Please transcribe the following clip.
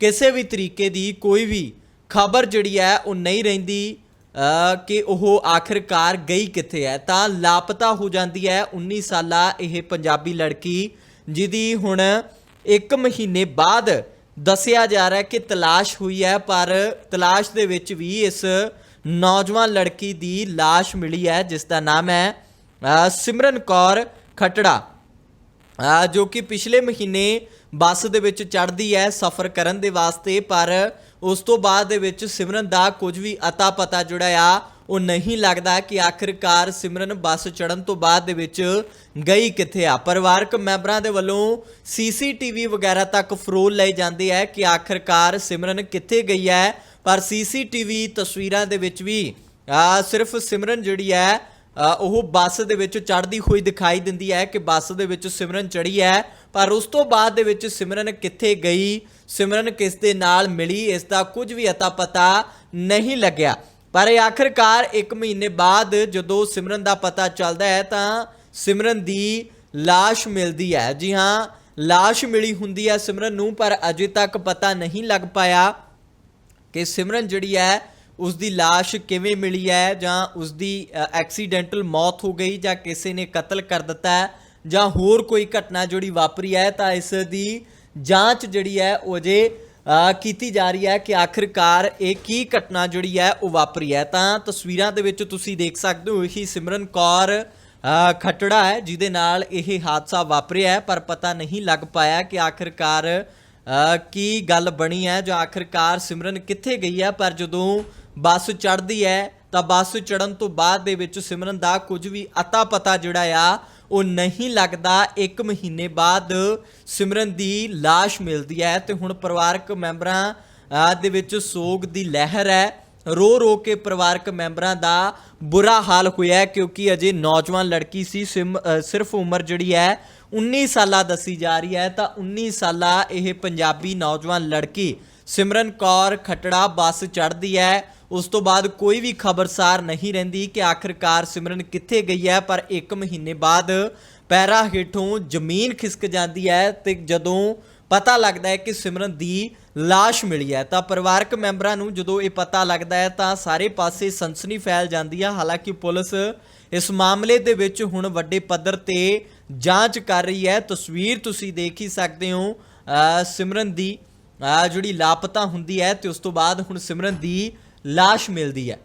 ਕਿਸੇ ਵੀ ਤਰੀਕੇ ਦੀ ਕੋਈ ਵੀ ਖਬਰ ਜਿਹੜੀ ਹੈ ਉਹ ਨਹੀਂ ਰਹਿੰਦੀ ਕਿ ਉਹ ਆਖਿਰਕਾਰ ਗਈ ਕਿੱਥੇ ਹੈ। ਤਾਂ ਲਾਪਤਾ ਹੋ ਜਾਂਦੀ ਹੈ 19 ਸਾਲਾ ਇਹ ਪੰਜਾਬੀ ਲੜਕੀ, ਜਿਹਦੀ ਹੁਣ 1 ਮਹੀਨੇ ਬਾਅਦ ਦੱਸਿਆ ਜਾ ਰਿਹਾ ਕਿ ਤਲਾਸ਼ ਹੋਈ ਹੈ, ਪਰ ਤਲਾਸ਼ ਦੇ ਵਿੱਚ ਵੀ ਇਸ ਨੌਜਵਾਨ ਲੜਕੀ ਦੀ ਲਾਸ਼ ਮਿਲੀ ਹੈ, ਜਿਸ ਦਾ ਨਾਮ ਹੈ ਸਿਮਰਨ ਕੌਰ ਖਟੜਾ। ਜੋ ਕਿ ਪਿਛਲੇ ਮਹੀਨੇ ਬੱਸ ਦੇ ਵਿੱਚ ਚੜ੍ਹਦੀ ਹੈ ਸਫ਼ਰ ਕਰਨ ਦੇ ਵਾਸਤੇ, ਪਰ ਉਸ ਤੋਂ ਬਾਅਦ ਦੇ ਵਿੱਚ ਸਿਮਰਨ ਦਾ ਕੁਝ ਵੀ ਅਤਾ ਪਤਾ ਜਿਹੜਾ ਆ, ਉਹ ਨਹੀਂ ਲੱਗਦਾ ਕਿ ਆਖਿਰਕਾਰ ਸਿਮਰਨ ਬੱਸ ਚੜਨ ਤੋਂ ਬਾਅਦ ਦੇ ਵਿੱਚ ਗਈ ਕਿੱਥੇ ਆ। ਪਰਿਵਾਰਕ ਮੈਂਬਰਾਂ ਦੇ ਵੱਲੋਂ ਸੀਸੀਟੀਵੀ ਵਗੈਰਾ ਤੱਕ ਫਰੋਲ ਲਏ ਜਾਂਦੇ ਹੈ ਕਿ ਆਖਿਰਕਾਰ ਸਿਮਰਨ ਕਿੱਥੇ ਗਈ ਹੈ ਪਰ ਸੀਸੀਟੀਵੀ ਤਸਵੀਰਾਂ ਦੇ ਵਿੱਚ ਵੀ ਸਿਰਫ ਸਿਮਰਨ ਜਿਹੜੀ ਹੈ ਉਹ ਬੱਸ ਦੇ ਵਿੱਚ ਚੜ੍ਹਦੀ ਹੋਈ ਦਿਖਾਈ ਦਿੰਦੀ ਹੈ ਕਿ ਬੱਸ ਦੇ ਵਿੱਚ ਸਿਮਰਨ ਚੜੀ ਹੈ, ਪਰ ਉਸ ਤੋਂ ਬਾਅਦ ਦੇ ਵਿੱਚ ਸਿਮਰਨ ਕਿੱਥੇ ਗਈ? ਸਿਮਰਨ ਕਿਸ ਦੇ ਨਾਲ ਮਿਲੀ? ਇਸ ਦਾ ਕੁਝ ਵੀ ਅਤਾ ਪਤਾ ਨਹੀਂ ਲੱਗਿਆ। ਪਰ ਇਹ ਆਖਿਰਕਾਰ 1 ਮਹੀਨੇ ਬਾਅਦ ਜਦੋਂ ਸਿਮਰਨ ਦਾ ਪਤਾ ਚੱਲਦਾ ਹੈ, ਤਾਂ ਸਿਮਰਨ ਦੀ ਲਾਸ਼ ਮਿਲਦੀ ਹੈ। ਜੀ ਹਾਂ, ਲਾਸ਼ ਮਿਲੀ ਹੁੰਦੀ ਹੈ ਸਿਮਰਨ ਨੂੰ, ਪਰ ਅਜੇ ਤੱਕ ਪਤਾ ਨਹੀਂ ਲੱਗ ਪਾਇਆ ਕਿ ਸਿਮਰਨ ਜਿਹੜੀ ਹੈ ਉਸ ਦੀ লাশ ਕਿਵੇਂ ਮਿਲੀ ਹੈ ਜਾਂ ਉਸ ਦੀ ਐਕਸੀਡੈਂਟਲ ਮੌਤ ਹੋ ਗਈ ਜਾਂ ਕਿਸੇ ਨੇ ਕਤਲ ਕਰ ਦਿੱਤਾ ਹੈ ਜਾਂ ਹੋਰ ਕੋਈ ਘਟਨਾ ਜਿਹੜੀ ਵਾਪਰੀ ਹੈ ਤਾਂ ਇਸ ਦੀ ਜਾਂਚ ਜਿਹੜੀ ਹੈ ਉਹ ਅਜੇ ਕੀਤੀ ਜਾ ਰਹੀ ਹੈ ਕਿ ਆਖਿਰਕਾਰ ਇਹ ਕੀ ਘਟਨਾ ਜਿਹੜੀ ਹੈ ਉਹ ਵਾਪਰੀ ਹੈ। ਤਾਂ ਤਸਵੀਰਾਂ ਦੇ ਵਿੱਚ ਤੁਸੀਂ ਦੇਖ ਸਕਦੇ ਹੋ ਕਿ ਸਿਮਰਨ ਕੌਰ ਅ, ਖੱਟੜਾ ਹੈ ਜਿਹਦੇ ਨਾਲ ਇਹ ਹਾਦਸਾ ਵਾਪਰਿਆ ਹੈ ਪਰ ਪਤਾ ਨਹੀਂ ਲੱਗ ਪਾਇਆ ਕਿ ਆਖਿਰਕਾਰ ਕੀ ਗੱਲ ਬਣੀ ਹੈ ਜਾਂ ਆਖਿਰਕਾਰ ਸਿਮਰਨ ਕਿੱਥੇ ਗਈ ਹੈ। ਪਰ ਜਦੋਂ ਬੱਸ ਚੜ੍ਹਦੀ ਹੈ, ਤਾਂ ਬੱਸ ਚੜਨ ਤੋਂ ਬਾਅਦ ਦੇ ਵਿੱਚ ਸਿਮਰਨ ਦਾ ਕੁਝ ਵੀ ਅਤਾ ਪਤਾ ਜਿਹੜਾ ਆ, ਉਹ ਨਹੀਂ ਲੱਗਦਾ। 1 ਮਹੀਨੇ ਬਾਅਦ ਸਿਮਰਨ ਦੀ লাশ ਮਿਲਦੀ ਹੈ ਤੇ ਹੁਣ ਪਰਿਵਾਰਕ ਮੈਂਬਰਾਂ ਦੇ ਵਿੱਚ ਸੋਗ ਦੀ ਲਹਿਰ ਹੈ। ਰੋ ਰੋ ਕੇ ਪਰਿਵਾਰਕ ਮੈਂਬਰਾਂ ਦਾ ਬੁਰਾ ਹਾਲ ਹੋਇਆ ਕਿਉਂਕਿ ਅਜੇ ਨੌਜਵਾਨ ਲੜਕੀ ਸੀ, ਸਿਮ- ਸਿਰਫ ਉਮਰ ਜਿਹੜੀ ਹੈ 19 ਸਾਲਾ ਦੱਸੀ ਜਾ ਰਹੀ ਹੈ। ਤਾਂ 19 ਸਾਲਾ ਇਹ ਪੰਜਾਬੀ ਨੌਜਵਾਨ ਲੜਕੀ ਸਿਮਰਨ ਕੌਰ ਖਟੜਾ ਬੱਸ ਚੜ੍ਹਦੀ ਹੈ। ਉਸ ਤੋਂ ਬਾਅਦ ਕੋਈ ਵੀ ਖਬਰਸਾਰ ਨਹੀਂ ਰਹਿੰਦੀ ਕਿ ਆਖਿਰਕਾਰ ਸਿਮਰਨ ਕਿੱਥੇ ਗਈ ਹੈ, ਪਰ 1 ਮਹੀਨੇ ਬਾਅਦ ਪੈਰਾ ਹੇਠੋਂ ਜ਼ਮੀਨ ਖਿਸਕ ਜਾਂਦੀ ਹੈ ਤੇ ਜਦੋਂ ਪਤਾ ਲੱਗਦਾ ਹੈ ਕਿ ਸਿਮਰਨ ਦੀ লাশ ਮਿਲੀ ਹੈ, ਤਾਂ ਪਰਿਵਾਰਕ ਮੈਂਬਰਾਂ ਨੂੰ ਜਦੋਂ ਇਹ ਪਤਾ ਲੱਗਦਾ ਹੈ, ਤਾਂ ਸਾਰੇ ਪਾਸੇ ਸਨਸਨੀ ਫੈਲ ਜਾਂਦੀ ਹੈ ਹਾਲਾਂਕਿ ਪੁਲਿਸ ਇਸ ਮਾਮਲੇ ਦੇ ਵਿੱਚ ਹੁਣ ਵੱਡੇ ਪੱਧਰ ਤੇ ਜਾਂਚ ਕਰ ਰਹੀ ਹੈ। ਤਸਵੀਰ ਤੁਸੀਂ ਦੇਖ ਹੀ ਸਕਦੇ ਹੋ ਸਿਮਰਨ ਦੀ ਜਿਹੜੀ ਲਾਪਤਾ ਹੁੰਦੀ ਹੈ ਤੇ ਉਸ ਤੋਂ ਬਾਅਦ ਹੁਣ ਸਿਮਰਨ ਦੀ লাশ ਮਿਲਦੀ ਹੈ।